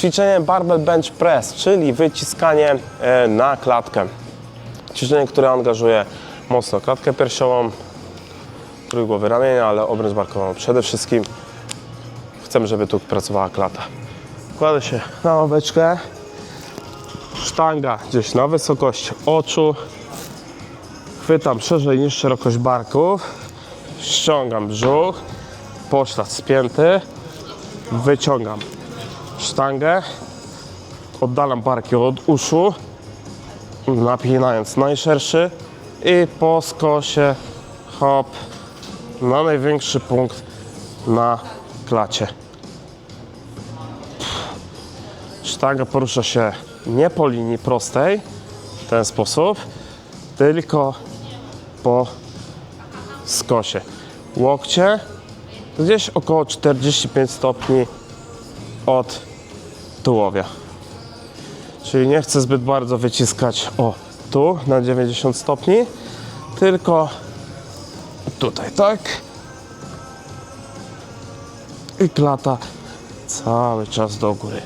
ćwiczenie barbell bench press, czyli wyciskanie e, na klatkę. Ćwiczenie, które angażuje mocno klatkę piersiową, trójgłowy ramienia, ale obręcz barkową. Przede wszystkim chcemy, żeby tu pracowała klata. Kładę się na ławeczkę, sztanga gdzieś na wysokość oczu, chwytam szerzej niż szerokość barków, ściągam brzuch, poślad spięty, wyciągam sztangę, oddalam barki od uszu, napinając najszerszy i po skosie hop na największy punkt na klacie. Sztanga porusza się nie po linii prostej w ten sposób, tylko po skosie. Łokcie gdzieś około 45 stopni od tułowia. Czyli nie chcę zbyt bardzo wyciskać o tu na 90 stopni, tylko tutaj tak. I klata cały czas do góry.